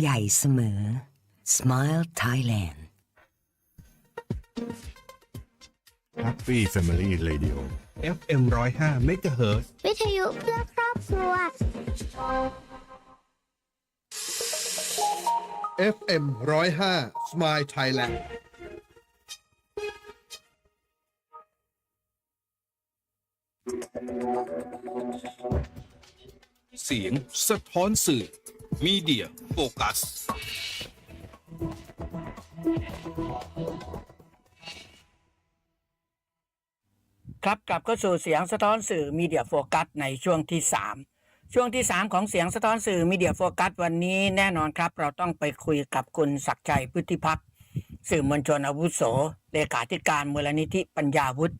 ใหญ่เสมอ Smile Thailand Happy Family Radio FM 105เมกะเฮิรตซ์วิทยุเพื่อครอบครัว FM 105 Smile Thailand เสียงสะท้อนสื่อ มีเดียโฟกัสครับกลับเข้าสู่เสียงสะท้อนสื่อมีเดียโฟกัสในช่วงที่ 3 ช่วงที่ 3 ของเสียงสะท้อนสื่อมีเดียโฟกัสวันนี้แน่นอนครับ เราต้องไปคุยกับคุณศักดิ์ชัยพุทธิพักสื่อมวลชนอาวุโสเลขาธิการมูลนิธิปัญญาวุฒิ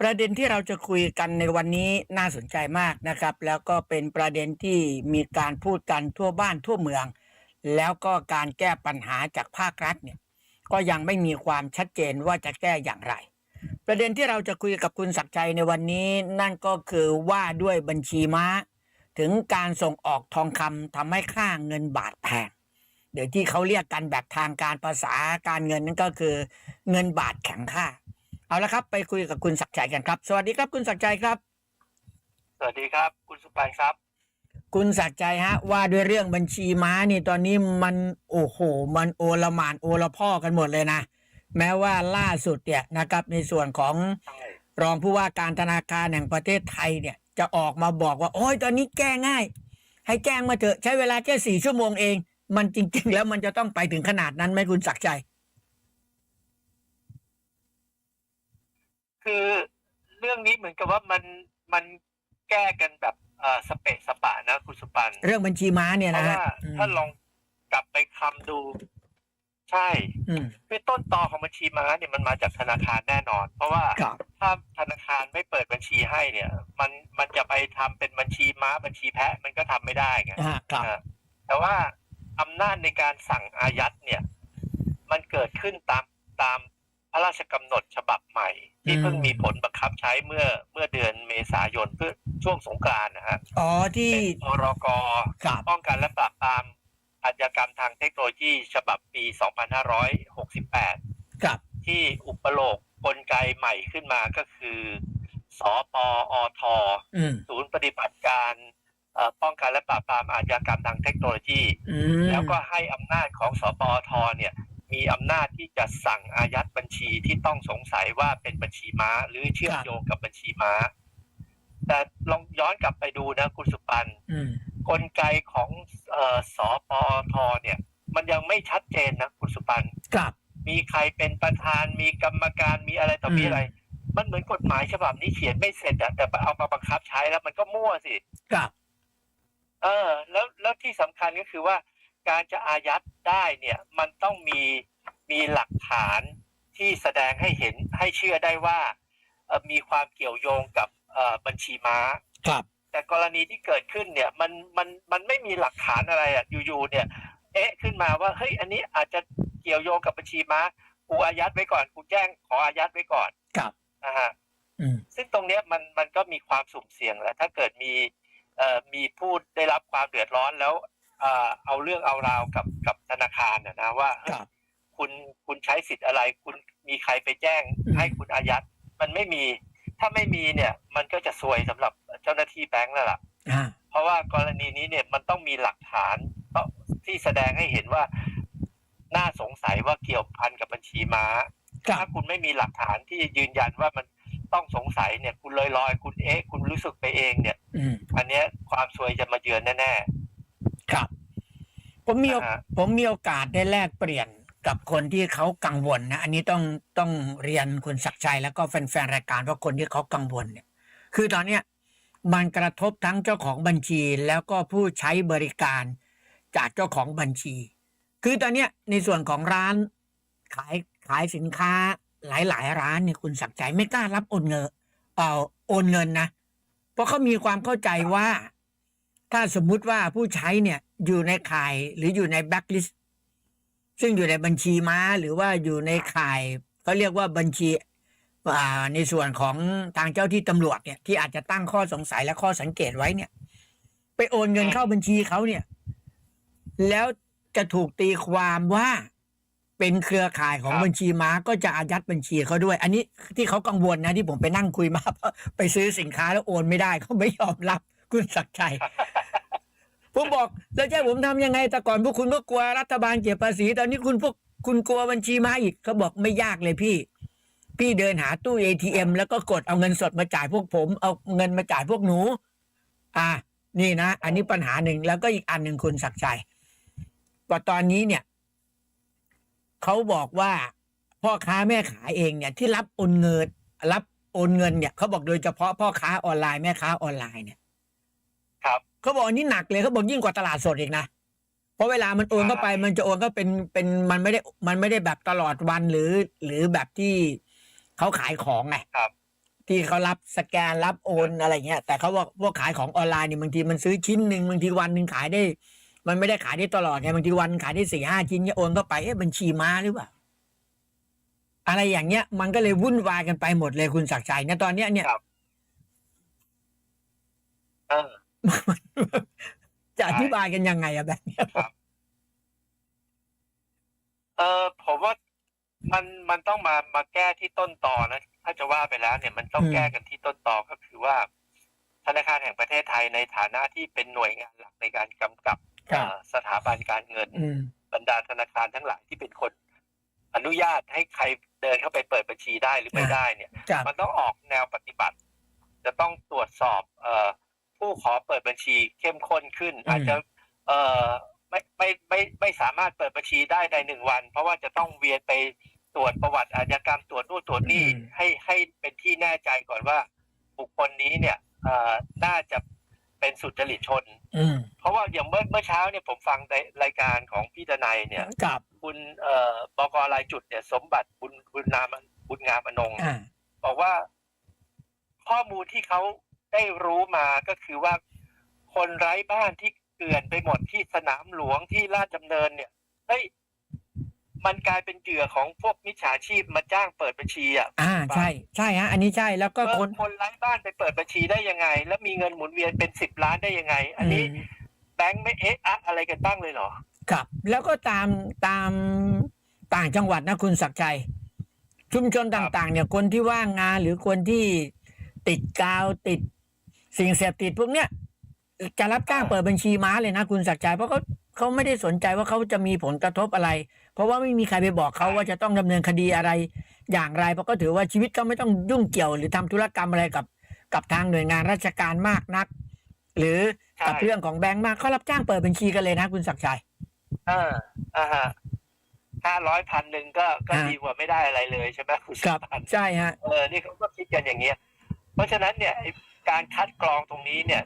ประเด็นที่เราจะคุยกันในวันนี้น่าสนใจมากนะครับ แล้วก็เป็นประเด็นที่มีการพูดกันทั่วบ้านทั่วเมือง แล้วก็การแก้ปัญหาจากภาครัฐเนี่ยก็ยังไม่มีความชัดเจนว่าจะแก้อย่างไร ประเด็นที่เราจะคุยกับคุณศักดิ์ชัยในวันนี้นั่นก็คือว่าด้วยบัญชีม้า ถึงการส่งออกทองคำทำให้ค่าเงินบาทแพงเดี๋ยวที่เขาเรียกกันแบบทางการภาษาการเงินนั่นก็คือ เงินบาทแข็งค่า เอาละครับ ไปคุยกับคุณศักดิ์ชัยกันครับ สวัสดีครับคุณศักดิ์ชัยครับ สวัสดีครับ คุณสุปานครับ คุณศักดิ์ชัยฮะ ว่าด้วยเรื่องบัญชีม้านี่ตอนนี้มันโอ้โห มันโอละหมานโอละพ่อกันหมดเลยนะ แม้ว่าล่าสุดเนี่ยนะครับ ในส่วนของใช่รองผู้ว่าการธนาคารแห่งประเทศไทยเนี่ย จะออกมาบอกว่า โอ้ยตอนนี้แก้ง่าย ให้แจ้งมาเถอะใช้เวลาแค่สี่ชั่วโมงเอง มันจริง ๆ แล้วมันจะต้องไปถึงขนาดนั้นไหมคุณศักดิ์ชัย คือเรื่องนี้เหมือนกับว่ามันมันแก้กันแบบเอ่อสเปะสปะนะคุณสุปันเรื่องบัญชีม้าเนี่ยเพราะนะฮะว่าอืมถ้าลองกลับไปคำดู ใช่ อืมคือต้นตอของบัญชีม้าเนี่ยมันมาจากธนาคารแน่นอน เพราะว่าครับ ถ้าธนาคารไม่เปิดบัญชีให้เนี่ย มันมันจะไปทำเป็นบัญชีม้าบัญชีแพะมันก็ทำไม่ได้ไงอ่าครับอ่าแต่ว่าอำนาจในการสั่งอายัดเนี่ย มันเกิดขึ้นตามตามพ ระราชกำหนดฉบับใหม่ ที่อืมเพิ่งมีผลบังคับใช้เมื่อเมื่อเดือนเมษายนเพื่อช่วงสงกรานต์นะฮะอ๋อที่เป็นพรกครับป้องกันและปราบปรามอาชญากรรมทางเทคโนโลยีฉบับปี 2568ครับที่อุปโลกกลไกใหม่ขึ้นมาก็คือสปอทอืมศูนย์ปฏิบัติการเอ่อป้องกันและปราบปรามอาชญากรรมทางเทคโนโลยีอืมแล้วก็ให้อำนาจของสปอทเนี่ย มีอำนาจที่จะสั่งอายัดบัญชีที่ต้องสงสัยว่าเป็นบัญชีม้า หรือเชื่อมโยงกับบัญชีม้า แต่ลองย้อนกลับไปดูนะคุณสุปันอืมกลไกของเออสปอทเนี่ย มันยังไม่ชัดเจนนะคุณสุปันครับ มีใครเป็นประธานมีกรรมการมีอะไรต่อมีอืมอะไร มันเหมือนกฎหมายฉบับนี้เขียนไม่เสร็จอะแต่เอามาบังคับใช้แล้วมันก็มั่วสิครับ เออ แล้วแล้วที่สำคัญก็คือว่า การจะอายัดได้เนี่ยมันต้องมีมีหลักฐานที่แสดงให้เห็นให้เชื่อได้ว่าเอ่อมีความเกี่ยวโยงกับเอ่อบัญชีม้า ครับ แต่กรณีที่เกิดขึ้นเนี่ยมันมันมันไม่มีหลักฐานอะไรอะอยู่ๆเนี่ยเอ๊ะขึ้นมาว่าเฮ้ยอันนี้อาจจะเกี่ยวโยงกับบัญชีม้ากูอายัดไว้ก่อนกูแจ้งขออายัดไว้ก่อนครับนะฮะอืมซึ่งตรงเนี้ยมันมันก็มีความสุ่มเสี่ยงแหล้วถ้าเกิดมีเอ่อมีผู้ได้รับความเดือดร้อนแล้ว เอ่อเอาเรื่องเอาราวกับกับธนาคารนะนะว่าเฮ้ยครับคุณคุณใช้สิทธิ์อะไร คุณมีใครไปแจ้งอืมให้คุณอายัด มันไม่มี ถ้าไม่มีเนี่ย มันก็จะซวยสำหรับเจ้าหน้าที่แบงก์แล้วล่ะอ่าเพราะว่ากรณีนี้เนี่ยมันต้องมีหลักฐานที่แสดงให้เห็นว่า น่าสงสัยว่าเกี่ยวพันกับบัญชีม้าครับถ้าคุณไม่มีหลักฐานที่ยืนยันว่ามันต้องสงสัยเนี่ย คุณลอยลอยๆคุณเอ๊ะคุณรู้สึกไปเองเนี่ยอืมอันเนี้ยความซวยจะมาเยือนแน่ครับ ผมมีโออ่าฮะ ผมมีโอกาสได้แลกเปลี่ยนกับคนที่เขากังวลนะ อันนี้ต้องต้องเรียนคุณศักดิ์ชัยแล้วก็แฟนๆรายการว่าคนที่เขากังวลเนี่ย คือตอนเนี้ยมันกระทบทั้งเจ้าของบัญชีแล้วก็ผู้ใช้บริการจากเจ้าของบัญชี คือตอนเนี้ยในส่วนของร้านขายขายสินค้าหลายๆ ร้านเนี่ยคุณศักดิ์ชัยไม่กล้ารับโอนเงิน เอ่อโอนเงินนะ เพราะเขามีความเข้าใจว่า ถ้าสมมุติว่าผู้ใช้เนี่ยอยู่ในข่ายหรืออยู่ในแบ็กลิสต์ซึ่งอยู่ในบัญชีม้าหรือว่าอยู่ในข่ายเขาเรียกว่าบัญชีอ่าในส่วนของทางเจ้าที่ตำรวจเนี่ยที่อาจจะตั้งข้อสงสัยและข้อสังเกตไว้เนี่ย ไปโอนเงินเข้าบัญชีเขาเนี่ย แล้วจะถูกตีความว่าเป็นเครือข่ายของครับบัญชีม้าก็จะอายัดบัญชีเขาด้วย อันนี้ที่เขากังวลนะที่ผมไปนั่งคุยมาเพราะไปซื้อสินค้าแล้วโอนไม่ได้เขาไม่ยอมรับ คุณศักดิ์ชัยผมบอกแล้วจะให้ผมทำยังไงแต่ก่อนพวกคุณก็กลัวรัฐบาลเก็บภาษี ตอนนี้คุณพวกคุณกลัวบัญชีม้าอีกเขาบอกไม่ยากเลยพี่ พี่เดินหาตู้ ATM แล้วก็กดเอาเงินสดมาจ่ายพวกผม เอาเงินมาจ่ายพวกหนู อ่า นี่นะ อันนี้ปัญหาหนึ่งแล้วก็อีกอันหนึ่งคุณศักดิ์ชัยว่าตอนนี้เนี่ยเขาบอกว่าพ่อค้าแม่ขายเองเนี่ย ที่รับโอนเงิน รับโอนเงินเนี่ยเขาบอกโดยเฉพาะพ่อค้าออนไลน์แม่ค้าออนไลน์เนี่ยครับ เขาบอกอันนี้หนักเลยเขาบอกยิ่งกว่าตลาดสดอีกนะเพราะเวลามันโอนเข้าไปใช่มันจะโอนก็เป็นเป็นมันไม่ได้มันไม่ได้แบบตลอดวันหรือ หรือแบบที่เขาขายของไงครับ ที่เขารับสแกนรับโอนอะไรเงี้ย แต่เขาบอกพวกขายของออนไลน์เนี่ยบางทีมันซื้อชิ้นหนึ่งบางทีวันหนึ่งขายได้ มันไม่ได้ขายได้ตลอดไงบางทีวันขายได้สี่ห้าชิ้นเนี่ยโอนเข้าไปเอ๊ะบัญชีม้าหรือเปล่าอะไรอย่างเงี้ย มันก็เลยวุ่นวายกันไปหมดเลยคุณศักดิ์ชัยเนี่ยตอนเนี้ยเนี่ยครับเออ จะอธิบายกันยังไงอะแบบเนี้ยเออผมว่ามันมันต้องมามาแก้ที่ต้นตอนะ ถ้าจะว่าไปแล้ว เนี่ยมันต้องแก้กันที่ต้นตอก็คือว่า ธนาคารแห่งประเทศไทยในฐานะที่เป็นหน่วยงานหลักในการกำกับครับเอ่อสถาบันการเงินอืมบรรดาธนาคารทั้งหลายที่เป็นคน อนุญาตให้ใครเดินเข้าไปเปิดบัญชีได้หรือไม่อ่าได้เนี่ยครับมันต้องออกแนวปฏิบัติ จะต้องตรวจสอบ เอ่อ ผู้ขอเปิดบัญชีเข้มข้นขึ้น อาจจะเอ่อไม่ไม่ไม่ไม่สามารถเปิดบัญชีได้ในหนึ่งวัน เพราะว่าจะต้องเวียนไปตรวจประวัติอาชญากรรมตรวจนู่นตรวจนี่อืมให้ให้เป็นที่แน่ใจก่อนว่า บุคคลนี้เนี่ยเอ่อน่าจะเป็นสุจริตชนอืมเพราะว่าอย่างเมื่อเมื่อเช้าเนี่ยผมฟังในรายการของพี่ดนัยเนี่ยกับคุณเอ่อบกรายจุดเนี่ย สมบัติบุญบุญนามบุญงามอนงค์อ่าบอกว่าข้อมูลที่เขา ได้รู้มาก็คือว่าคนไร้บ้านที่เกลื่อนไปหมดที่สนามหลวงที่ลาดดำเนินเนี่ยเฮ้ยมันกลายเป็นเหยื่อของพวกมิจฉาชีพมาจ้างเปิดบัญชีอะอ่าใช่ใช่ฮะอันนี้ใช่แล้วก็เออคนคนไร้บ้านไปเปิดบัญชีได้ยังไง แล้วมีเงินหมุนเวียนเป็นสิบล้านได้ยังไง อันนี้มแบงค์ไม่เอ๊ะอะอะไรกันบ้างเลยเหรอ ครับ แล้วก็ตามตามต่างจังหวัดนะคุณศักดิ์ชัยชุมชนต่าง ๆ เนี่ยคนที่ว่างงานหรือคนที่ติดกาวติด สิ่งเสพติดพวกเนี้ยจะรับจ้างเปิดบัญชีม้าเลยนะคุณศักดิ์ชัยเพราะเขาเขาไม่ได้สนใจว่าเขาจะมีผลกระทบอะไร เพราะว่าไม่มีใครไปบอกเขาว่าจะต้องดำเนินคดีอะไรอย่างไร เพราะก็ถือว่าชีวิตเขาไม่ต้องยุ่งเกี่ยว หรือทำธุรกรรมอะไรกับ กับทางหน่วยงานราชการมากนัก หรือกับใช่เรื่องของแบงก์มากเขารับจ้างเปิดบัญชีกันเลยนะคุณศักดิ์ชัยเอออ่าฮะห้าร้อยพันหนึ่งก็ก็ฮะดีกว่าไม่ได้อะไรเลยใช่ไหมคุณครับสุพันธ์ใช่ฮะเออนี่เขาก็คิดกันอย่างเงี้ย เพราะฉะนั้นเนี่ยไอ้ การคัดกรองตรงนี้เนี่ย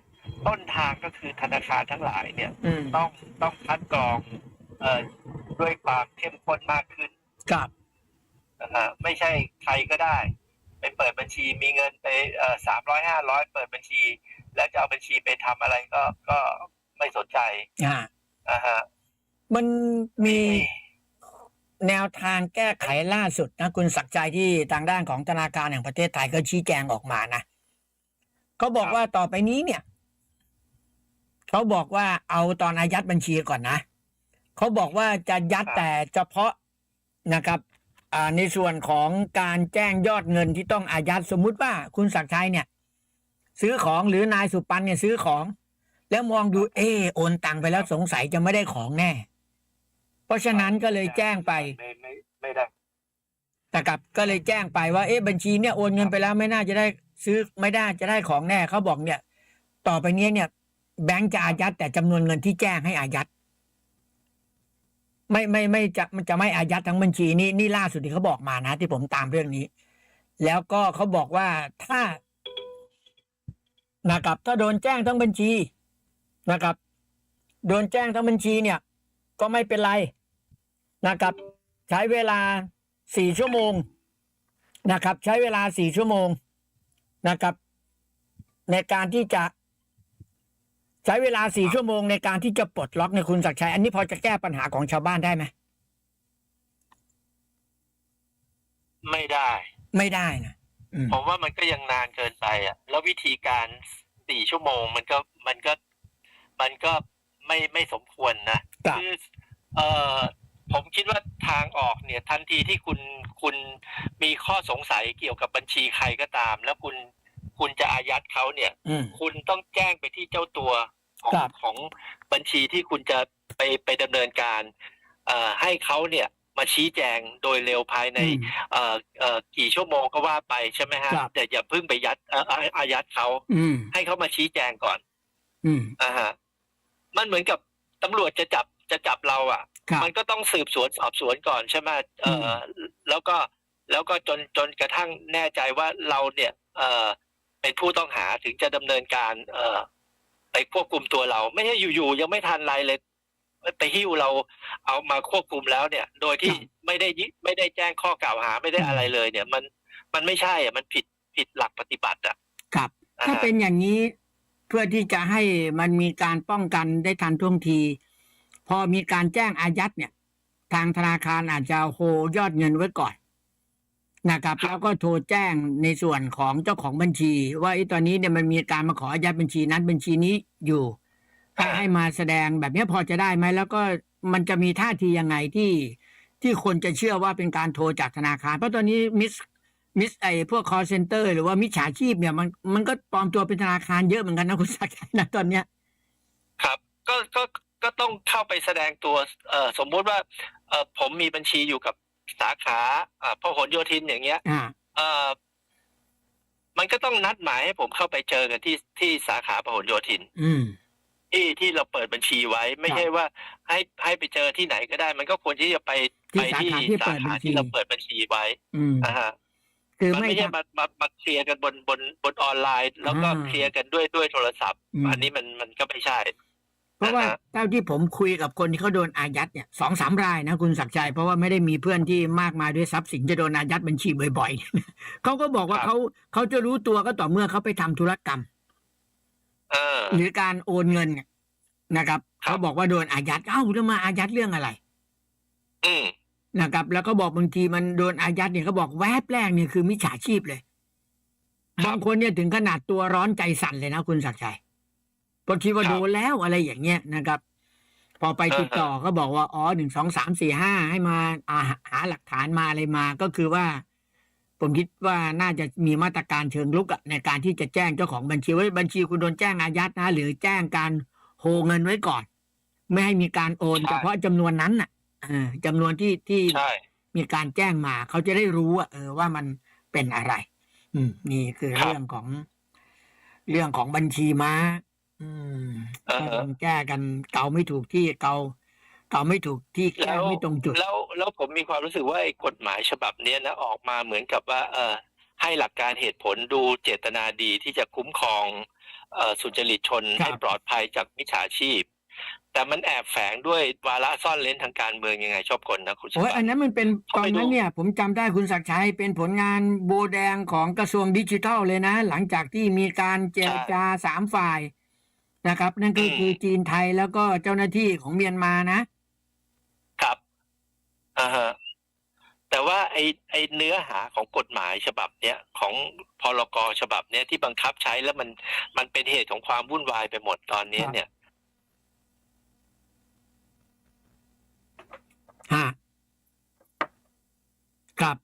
ต้นทางก็คือธนาคารทั้งหลายเนี่ยอืมต้องต้องคัดกรองเอ่อด้วยความเข้มข้นมากขึ้นครับนะฮะไม่ใช่ใครก็ได้ ไปเปิดบัญชีมีเงินไปเอ่อสามร้อยห้าร้อยเปิดบัญชี แล้วจะเอาบัญชีไปทำอะไรก็ก็ไม่สนใจอ่าอ่าฮะมันมีแนวทางแก้ไขล่าสุดนะคุณศักดิ์ใจที่ทางด้านของธนาคารแห่งประเทศไทยก็ชี้แจงออกมานะ เขาบอกว่าต่อไปนี้เนี่ย เขาบอกว่าเอาตอนอายัดบัญชีก่อนนะ เขาบอกว่าจะยัดครับแต่เฉพาะนะครับอ่าในส่วนของการแจ้งยอดเงินที่ต้องอายัดสมมุติว่าคุณศักดิ์ชัยเนี่ย ซื้อของหรือนายสุปันเนี่ยซื้อของ แล้วมองดูเออโอนตังไปแล้วสงสัยจะไม่ได้ของแน่ เพราะฉะนั้นก็เลยแจ้งไปไม่ไม่ไม่ได้นะครับก็เลยแจ้งไปว่าเอ๊ะบัญชีเนี่ยโอนเงินไปแล้วไม่น่าจะได้ ซื้อไม่ได้จะได้ของแน่เขาบอกเนี่ย ต่อไปเนี้ยเนี่ย แบงก์จะอายัดแต่จำนวนเงินที่แจ้งให้อายัดไม่ไม่ไม่จะมันจะไม่อายัดทั้งบัญชีนี่นี่ล่าสุดที่เขาบอกมานะ ที่ผมตามเรื่องนี้ แล้วก็เขาบอกว่าถ้านะครับถ้าโดนแจ้งทั้งบัญชีนะครับ โดนแจ้งทั้งบัญชีเนี่ย ก็ไม่เป็นไรนะครับ ใช้เวลาสี่ชั่วโมงนะครับ ใช้เวลาสี่ชั่วโมง นะครับ ในการที่จะใช้เวลาสี่ชั่วโมงในการที่จะปลดล็อกในคุณศักดิ์ชัย อันนี้พอจะแก้ปัญหาของชาวบ้านได้ไหมไม่ได้ ไม่ได้นะอืมผมว่ามันก็ยังนานเกินไปอะ แล้ววิธีการสี่ชั่วโมงมันก็มันก็มันก็ไม่ไม่สมควรนะครับคือเอ่อ ผมคิดว่าทางออกเนี่ยทันทีที่คุณคุณมีข้อสงสัยเกี่ยวกับบัญชีใครก็ตาม แล้วคุณคุณจะอายัดเขาเนี่ย อืม คุณต้องแจ้งไปที่เจ้าตัวของครับ ของบัญชีที่คุณจะไปไปดำเนินการเอ่อให้เขาเนี่ยมาชี้แจงโดยเร็วภายใน อืม เอ่อเอ่อกี่ชั่วโมงก็ว่าไปใช่ไหมฮะครับ แต่อย่าเพิ่งไปยัดเอ่ออาอายัดเขาอืม ให้เขามาชี้แจงก่อนอืม อ่าฮะมันเหมือนกับตำรวจจะจับจะจับเราอะ ครับมันก็ต้องสืบสวนสอบสวนก่อนใช่ไหมเอออแล้วก็แล้วก็จนจนกระทั่งแน่ใจว่าเราเนี่ยเออเป็นผู้ต้องหาถึงจะดำเนินการ เออไปควบคุมตัวเรา ไม่ใช่อยู่ๆยังไม่ทันไรเลย ไปหิ้วเราเอามาควบคุมแล้วเนี่ย โดยที่ครับ ไม่ได้ยิไม่ได้แจ้งข้อกล่าวหาไม่ได้อะไรเลย เนี่ย มันมันไม่ใช่อะมันผิดผิดหลักปฏิบัติอะ ครับอ่าถ้าฮะเป็นอย่างนี้เพื่อที่จะให้มันมีการป้องกันได้ทันท่วงที พอมีการแจ้งอายัดเนี่ย ทางธนาคารอาจจะโฮยอดเงินไว้ก่อนนะครับแล้วก็โทรแจ้งในส่วนของเจ้าของบัญชี ว่าไอ้ตอนนี้เนี่ยมันมีการมาขออายัดบัญชีนั้นบัญชีนี้อยู่ให้ให้มาแสดงแบบนี้พอจะได้ไหมแล้วก็มันจะมีท่าทียังไงที่ที่คนจะเชื่อว่าเป็นการโทรจากธนาคาร เพราะตอนนี้มิสมิสไอพวก call center หรือว่ามิจฉาชีพเนี่ยมันมันก็ปลอมตัวเป็นธนาคารเยอะเหมือนกันนะคุณสักดิ์ชัยนะตอนเนี้ย ครับ ก็ก็ ก็ต้องเข้าไปแสดงตัวเอ่อสมมุติว่าเอ่อผมมีบัญชีอยู่กับสาขาอ่าพหลโยธินอย่างเงี้ยอ่าเอ่อมันก็ต้องนัดหมายให้ผมเข้าไปเจอกันที่ที่สาขาพหลโยธินอืมที่ที่เราเปิดบัญชีไว้ ไม่ครับใช่ว่า ให้ให้ไปเจอที่ไหนก็ได้ มันก็ควรที่จะไปที่ไปที่สาขาที่เปิสาดบัขาญชีที่เราเปิดบัญชีไว้อืมอ่าฮะคือมันไม่ไม่ใช่ทำมามามาเคลียร์กันบนบนบนออนไลน์ แล้วก็อ่าเคลียร์กันด้วยด้วยโทรศัพท์อืมอันนี้มันมันก็ไม่ใช่ เพราะว่าอ่าฮะเท่าที่ผมคุยกับคนที่เขาโดนอายัดเนี่ยสองสามรายนะคุณศักดิ์ชัยเพราะว่าไม่ได้มีเพื่อนที่มากมายด้วยทรัพย์สินจะโดนอายัดบัญชีบ่อยๆเขาก็บอกว่าเขาเขาจะรู้ตัวก็ต่อเมื่อเขาไปทำธุรกรรมเออหรือการโอนเงินเนี่ยนะครับครับเขาบอกว่าโดนอายัดเอ้าแล้วมาอายัดเรื่องอะไร อืมนะครับ แล้วก็บอกบางทีมันโดนอายัดเนี่ยเขาบอกแวบแรกเนี่ยคือมิจฉาชีพเลยครับบางคนเนี่ยถึงขนาดตัวร้อนใจสั่นเลยนะคุณศักดิ์ชัย เพราะคิดว่าครับโดนแล้วอะไรอย่างเงี้ยนะครับ พอไปติดต่อก็บอกว่าอ๋อหนึ่งสองสามสี่ห้าให้มาอ่าหาหลักฐานมาอะไรมาก็คือว่า ผมคิดว่าน่าจะมีมาตรการเชิงลุกอะในการที่จะแจ้งเจ้าของบัญชีว่าบัญชีคุณโดนแจ้งอายัดนะ หรือแจ้งการโฮเงินไว้ก่อน ไม่ให้มีการโอนใช่เฉพาะจำนวนนั้นน่ะเออจำนวนที่ที่ใช่มีการแจ้งมาเขาจะได้รู้ว่าเออว่ามันเป็นอะไร อืม นี่คือครับเรื่องของเรื่องของบัญชีม้า อืมอ่าก็ฮะต้องแก้กันเกาไม่ถูกที่เกาเกาไม่ถูกที่แก้แล้วไม่ตรงจุด แล้วแล้วผมมีความรู้สึกว่าไอ้กฎหมายฉบับเนี้ยนะออกมาเหมือนกับว่า เออให้หลักการเหตุผลดูเจตนาดีที่จะคุ้มครองเอ่อสุจริตชนครับ ให้ปลอดภัยจากมิจฉาชีพ แต่มันแอบแฝงด้วยวาระซ่อนเล้นทางการเมืองยังไงชอบคนนะคุณชโอ้ยบาอันนั้นมันเป็นตเข้าอนไปนั้นดูเนี่ย ผมจำได้คุณศักดิ์ชัยเป็นผลงานโบแดงของกระทรวงดิจิทัลเลยนะ หลังจากที่มีการเจรจาสามฝ่าย นะครับ นั่นก็คือจีนไทยแล้วก็เจ้าหน้าที่ของเมียนมานะครับอ่าฮะแต่ว่าไอไอเนื้อหาของกฎหมายฉบับเนี้ยของพรกฉบับเนี้ยที่บังคับใช้แล้วมันมันเป็นเหตุของความวุ่นวายไปหมดตอนนี้ครับเนี่ยฮะครับ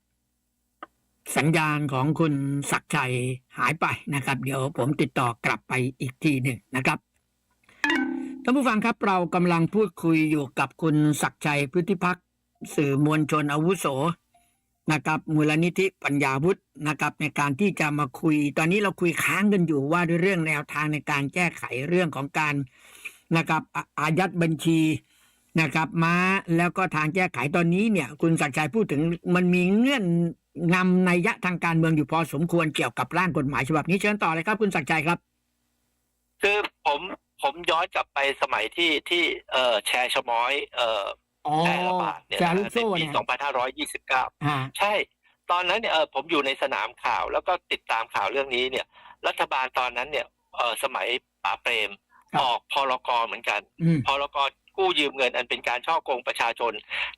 สัญญาณของคุณศักชัยหายไปนะครับ เดี๋ยวผมติดต่อกลับไปอีกทีหนึ่งนะครับท่านผู้ฟังครับเรากำลังพูดคุยอยู่กับคุณศักชัยพฤติพักสื่อมวลชนอาวุโสนะครับมูลนิธิปัญญาวุฒินะครับ ในการที่จะมาคุย ตอนนี้เราคุยค้างกันอยู่ว่าด้วยเรื่องแนวทางในการแก้ไขเรื่องของการนะครับอาอายัดบัญชีนะครับมาแล้วก็ทางแก้ไขตอนนี้เนี่ย คุณศักชัยพูดถึงมันมีเงื่อน งำในยยะทางการเมืองอยู่พอสมควรเกี่ยวกับร่างกฎหมายฉบับนี้เชิญต่อเลยครับคุณศักดิ์ชัยครับ คือผมผมย้อนกลับไปสมัยที่ที่เอ่อแชร์ชะม้อยเอ่ออ๋อแพร่ระบาดเนี่ยจานะรุกในโซ่ปีเนี่ย2529อ่าใช่ ตอนนั้นเนี่ยเออผมอยู่ในสนามข่าว แล้วก็ติดตามข่าวเรื่องนี้เนี่ย รัฐบาลตอนนั้นเนี่ยเออสมัยป๋าเปรมครับออกพรกเหมือนกันอืมพรกกู้ยืมเงินอันเป็นการช่อโกงประชาชน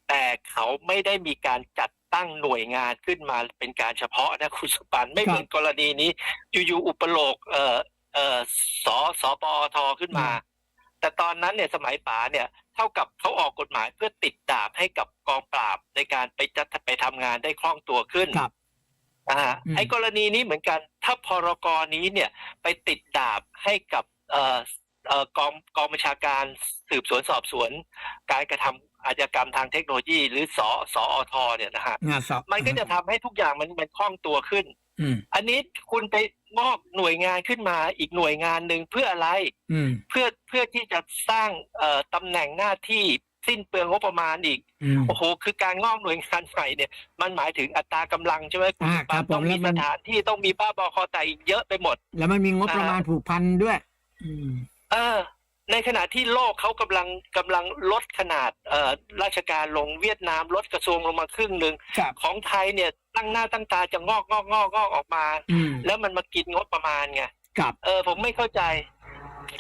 แต่เขาไม่ได้มีการจัด ตั้งหน่วยงานขึ้นมาเป็นการเฉพาะนะคุณสุปันไม่เหมือนกรณีนี้ อยู่ๆอุปโลกเอ่อเอ่อสสปอทขึ้นมา แต่ตอนนั้นเนี่ยสมัยป๋าเนี่ยเท่ากับเขาออกกฎหมายเพื่อติดดาบให้กับกองปราบในการไปจัดไปทำงานได้คล่องตัวขึ้นครับอ่าอืมไอ้กรณีนี้เหมือนกัน ถ้าพรกรนี้เนี่ยไปติดดาบให้กับเอ่อเอ่อกองกองบัญชาการสืบสวนสอบสวน การกระทำ อาชญากรรมทางเทคโนโลยี หรือสอสอทเนี่ยนะฮะงานสอบมันก็จะทำให้ทุกอย่างมันมันคล่องตัวขึ้นอืมอันนี้คุณไปมอบหน่วยงานขึ้นมาอีกหน่วยงานหนึ่งเพื่ออะไรอืมเพื่อเพื่อที่จะสร้างเอ่อตำแหน่งหน้าที่สิ้นเปลืองงบประมาณอีกอืมโอ้โหคือการงอกหน่วยงานใหม่เนี่ย มันหมายถึงอัตรากำลังใช่ไหมคุณอ่าครับผมต้องแล้มีวสมันถานที่ต้องมีบ้าบอคอแตกอีกเยอะไปหมด แล้วมันมีงบประมาณผูกพันด้วยอืมเออ ในขณะที่โลกเขากำลังกำลังลดขนาดเอ่อราชการลงเวียดนามลดกระทรวงลงมาครึ่งหนึ่งครับของไทยเนี่ยตั้งหน้าตั้งตาจะงอกงอกงอกงอกออกมาอืมแล้วมันมากินงบประมาณไงกับเออผมไม่เข้าใจ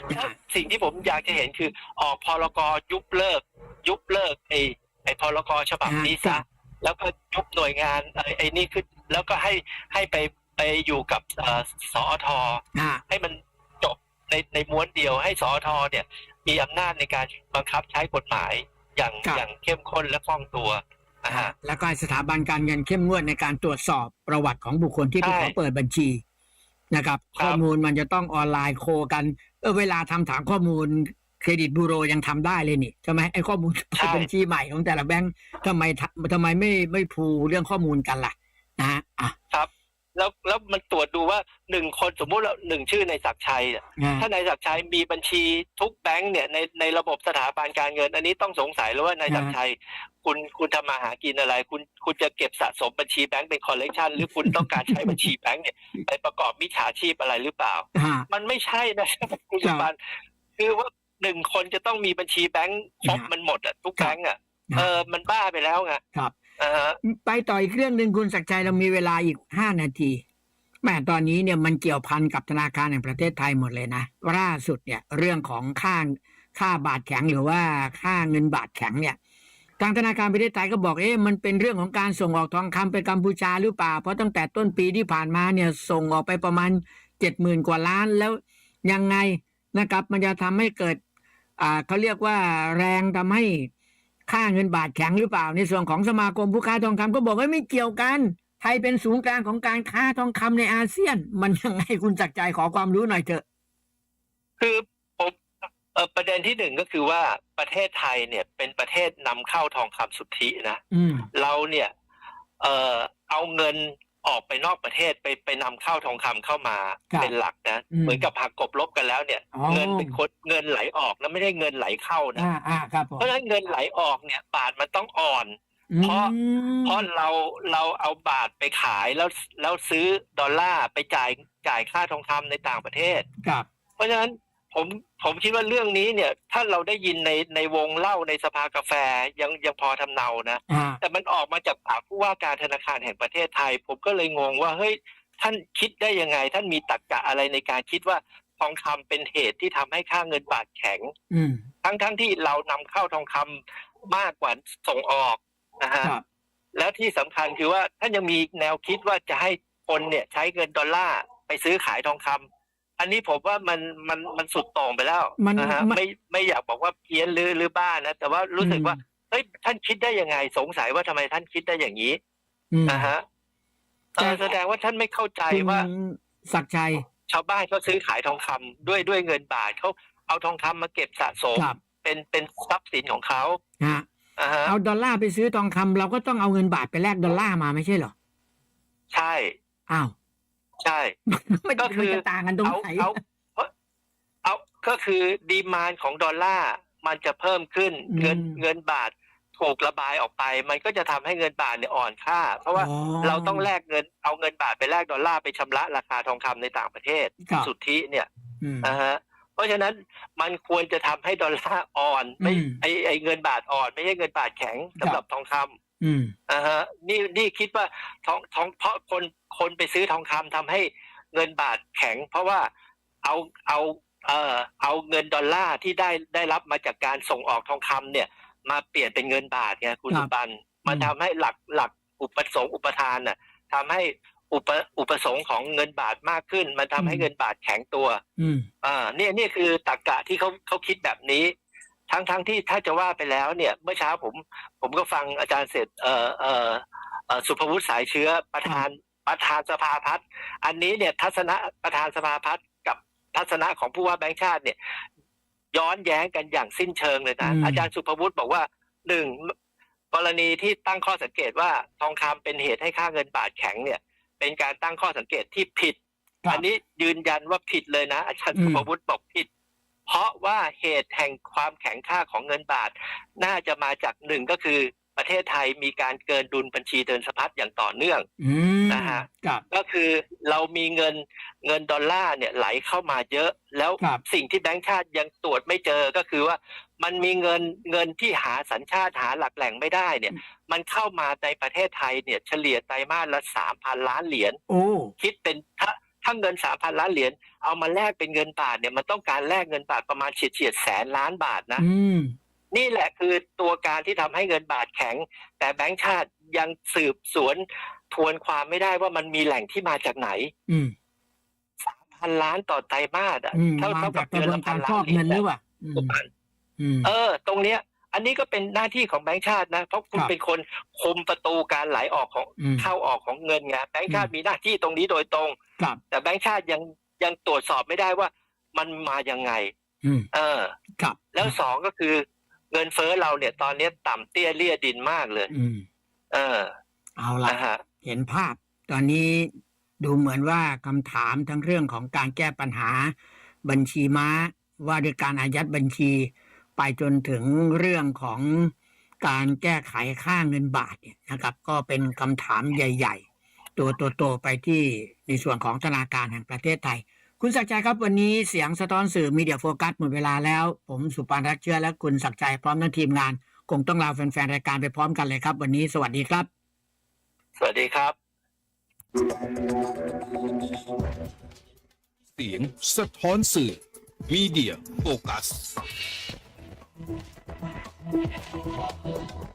แล้วสิ่งที่ผมอยากจะเห็นคือออกพรกยุบเลิก ยุบเลิกไอ้ไอ้พรกฉบับนี้ครัซะบแล้วก็ยุบหน่วยงานไอ้ไอ้นี่ขึ้นแล้วก็ให้ให้ไปไปอยู่กับเอ่อสอทอ่าให้มันจบ ในในม้วนเดียวให้สอทเนี่ย มีอำนาจในการบังคับใช้กฎหมายอย่างครับ อย่างเข้มข้นและคล่องตัวนะฮะ แล้วก็สถาบันการเงินเข้มงวดในการตรวจสอบประวัติของบุคคลที่ไปใช่ขอเปิดบัญชีนะครับ ครับ ข้อมูลมันจะต้องออนไลน์โคกันเออเวลาทำถามข้อมูลเครดิตบูโรยังทำได้เลยนี่ใช่ไหมไอ้ข้อมูลเปิดบัญชีใหม่ของแต่ละแบงค์ทำไมทำทำไมไม่ไม่พูเรื่องข้อมูลกันล่ะนะฮะอะ แล้วแล้วมันตรวจดูว่าหนึ่งคนสมมุติเราหนึ่งชื่อในศักดิ์ชัยเนี่ยอ่าถ้านายศักดิ์ชัยมีบัญชีทุกแบงก์เนี่ยในในระบบสถาบันการเงิน อันนี้ต้องสงสัยแล้วว่านายศักดิ์ชัย คุณคุณทำมาหากินอะไร คุณคุณจะเก็บสะสมบัญชีแบงก์เป็นคอลเลกชันหรือคุณต้องการใช้บัญชีแบงก์เนี่ยไปประกอบมิจฉาชีพอะไรหรือเปล่าอ่ามันไม่ใช่นะครับคุณสุบันคือว่าหนึ่งคนจะต้องมีบัญชีแบงก์ครบครับมันหมดอะทุกแบงก์อะครับเออมันบ้าไปแล้วไงครับอ่าฮะ ไปต่ออีกเรื่องหนึ่งคุณศักดิ์ชัยเรามีเวลาอีกห้านาทีแม่ตอนนี้เนี่ยมันเกี่ยวพันกับธนาคารแห่งประเทศไทยหมดเลยนะล่าสุดเนี่ยเรื่องของค่าค่าบาทแข็งหรือว่าค่าเงินบาทแข็งเนี่ยทางธนาคารประเทศไทยก็บอกเอ๊ะมันเป็นเรื่องของการส่งออกทองคำไปกัมพูชาหรือเปล่า เพราะตั้งแต่ต้นปีที่ผ่านมาเนี่ยส่งออกไปประมาณเจ็ดหมื่นกว่าล้านแล้วยังไงนะครับมันจะทำให้เกิดอ่าเขาเรียกว่าแรงทำให้ ค่าเงินบาทแข็งหรือเปล่า ในส่วนของสมาคมผู้ค้าทองคำก็บอกว่าไม่เกี่ยวกัน ไทยเป็นศูนย์กลางของการค้าทองคำในอาเซียน มันยังไงคุณจักรใจขอความรู้หน่อยเถอะ คือผมเอ่อประเด็นที่หนึ่งก็คือว่าประเทศไทยเนี่ยเป็นประเทศนำเข้าทองคำสุทธินะอืมเราเนี่ยเอ่อเอาเงิน ออกไปนอกประเทศไปไปนำเข้าทองคำเข้ามาครับเป็นหลักนะ อืมเหมือนกับหักกบลบกันแล้วเนี่ย อ๋อ เงินเป็นคนเงินไหลออกนะไม่ได้เงินไหลเข้านะ อ่าอ่าครับผมเพราะฉะนั้นเงินไหลออกเนี่ยบาทมันต้องอ่อน เพราะ อืมเพราะเราเราเอาบาทไปขายแล้วแล้วซื้อดอลลาร์ไปจ่ายจ่ายค่าทองคำในต่างประเทศ ครับเพราะฉะนั้น ผมผมคิดว่าเรื่องนี้เนี่ย ถ้าเราได้ยินในในวงเล่าในสภากาแฟยังยังพอทำเนานะ อ่า แต่มันออกมาจากปากผู้ว่าการธนาคารแห่งประเทศไทย ผมก็เลยงงว่าเฮ้ยท่านคิดได้ยังไง ท่านมีตรรกะอะไรในการคิดว่าทองคำเป็นเหตุที่ทำให้ค่าเงินบาทแข็ง อืม ทั้งทั้งที่เรานำเข้าทองคำมากกว่าส่งออกนะฮะครับ แล้วที่สำคัญคือว่าท่านยังมีแนวคิดว่าจะให้คนเนี่ยใช้เงินดอลลาร์ไปซื้อขายทองคำ อันนี้ผมว่ามันมันมันสุดโต่งไปแล้วมันนะฮะมัน ไม่ไม่อยากบอกว่าเพี้ยนหรือหรือบ้านะ แต่ว่ารู้สึกว่าเฮ้ยท่านคิดได้ยังไง สงสัยว่าทำไมท่านคิดได้อย่างนี้อืม นะฮะเออแต่แสดงว่าท่านไม่เข้าใจคุณว่าศักดิ์ชัย ชาวบ้านเขาซื้อขายทองคำด้วยด้วยเงินบาทเขาเอาทองคำมาเก็บสะสม ครับ เป็นเป็นทรัพย์สินของเขาฮะอ่าฮะเอาดอลลาร์ไปซื้อทองคำเราก็ต้องเอาเงินบาทไปแลกดอลลาร์มาไม่ใช่เหรอใช่ อ้าว ใช่ไม่ก็คือมันจะต่างกันตรงเอาไหนเอาเอาเอาก็คือดีมานของดอลลาร์มันจะเพิ่มขึ้นเงินเงินบาทถูกระบายออกไป มันก็จะทำให้เงินบาทเนี่ยอ่อนค่า เพราะว่าอ๋อเราต้องแลกเงินเอาเงินบาทไปแลกดอลลาร์ไปชำระราคาทองคำในต่างประเทศครับสุทธิเนี่ยอืมนะฮะเพราะฉะนั้นมันควรจะทำให้ดอลลาร์อ่อน ไม่อืมไอไอเงินบาทอ่อน ไม่ใช่เงินบาทแข็งสำหรับทองคำ อืมอ่าฮะนี่นี่คิดว่าทองทองเพราะคนคนไปซื้อทองคำทำให้เงินบาทแข็ง เพราะว่าเอาเอาเอ่อเอาเงินดอลลาร์ที่ได้ได้รับมาจากการส่งออกทองคำเนี่ย มาเปลี่ยนเป็นเงินบาทไงคุณครับสุปันมันอืมทำให้หลักหลักอุปสงค์อุปทานน่ะทำให้อุปอุปสงค์ของเงินบาทมากขึ้น มันทำให้อืมเงินบาทแข็งตัว อืมอ่าเนี่ยเนี่ยคือตรรกะที่เขาเขาคิดแบบนี้ ทั้งทั้งที่ถ้าจะว่าไปแล้วเนี่ยเมื่อเช้าผม ผมก็ฟังอาจารย์เสร็จเอ่อเอ่อเอ่อสุภวุฒิสายเชื้อประธานประธานสภาพัฒน์อันนี้เนี่ยทัศนะประธานสภาพัฒน์กับทัศนะของผู้ว่าแบงค์ชาติเนี่ย ย้อนแย้งกันอย่างสิ้นเชิงเลยนะอืมอาจารย์สุภวุฒิบอกว่าหนึ่งกรณีที่ตั้งข้อสังเกตว่าทองคำเป็นเหตุให้ค่าเงินบาทแข็งเนี่ย เป็นการตั้งข้อสังเกตที่ผิดครับอันนี้ยืนยันว่าผิดเลยนะ อาจารย์อืมสุภวุฒิบอกผิด เพราะว่าเหตุแห่งความแข็งค่าของเงินบาท น่าจะมาจากหนึ่งก็คือประเทศไทยมีการเกินดุลบัญชีเดินสะพัดอย่างต่อเนื่องอืมนะฮะครับก็คือเรามีเงินเงินดอลลาร์เนี่ยไหลเข้ามาเยอะ แล้วครับสิ่งที่แบงก์ชาติยังตรวจไม่เจอก็คือว่ามันมีเงินเงินที่หาสัญชาติหาหลักแหล่งไม่ได้เนี่ย มันเข้ามาในประเทศไทยเนี่ยเฉลี่ยไตรมาสละสามพันล้านเหรียญโอ้คิดเป็นถ้า ถ้าเงินสามพันล้านเหรียญเอามาแลกเป็นเงินบาทเนี่ยมันต้องการแลกเงินบาทประมาณเฉียดเฉียดๆแสนล้านบาทนะอืมนี่แหละคือตัวการที่ทำให้เงินบาทแข็ง แต่แบงก์ชาติยังสืบสวนทวนความไม่ได้ว่ามันมีแหล่งที่มาจากไหนอืมสามพันล้านต่อไตรมาสอะอืมเท่ามาเท่าจากักบกระเดือนบวนละพักานรล้าฟอนกเหรียเงิญนหรือนะเปล่าอืมอืมเออ ตรงเนี้ย อันนี้ก็เป็นหน้าที่ของแบงก์ชาตินะ เพราะคุณครับเป็นคนคุมประตูการไหลออกของอืมเข้าออกของเงินไงแบงก์ชาติอืมมีหน้าที่ตรงนี้โดยตรงครับแต่แบงก์ชาติยังยังตรวจสอบไม่ได้ว่ามันมายังไงอืมเออครับ แล้วสองก็คือ เงินเฟ้อเราเนี่ยตอนนี้ต่ำเตี้ยเลี่ยดินมากเลยอืมเออ เอาละนะฮะเห็นภาพ ตอนนี้ดูเหมือนว่าคำถามทั้งเรื่องของการแก้ปัญหาบัญชีม้าว่าด้วยการอายัดบัญชี ไปจนถึงเรื่องของการแก้ไขค่าเงินบาทเนี่ยนะครับ ก็เป็นคำถามใหญ่ ๆ ตัวโตๆไปที่ในส่วนของธนาคารแห่งประเทศไทย คุณศักดิ์ใจครับวันนี้เสียงสะท้อนสื่อมีเดียโฟกัสหมดเวลาแล้ว ผมสุปานรักเชื้อและคุณศักดิ์ใจพร้อมทั้งทีมงาน คงต้องลาแฟนๆรายการไปพร้อมกันเลยครับ วันนี้สวัสดีครับ สวัสดีครับ เสียงสะท้อนสื่อมีเดียโฟกัส Thank you.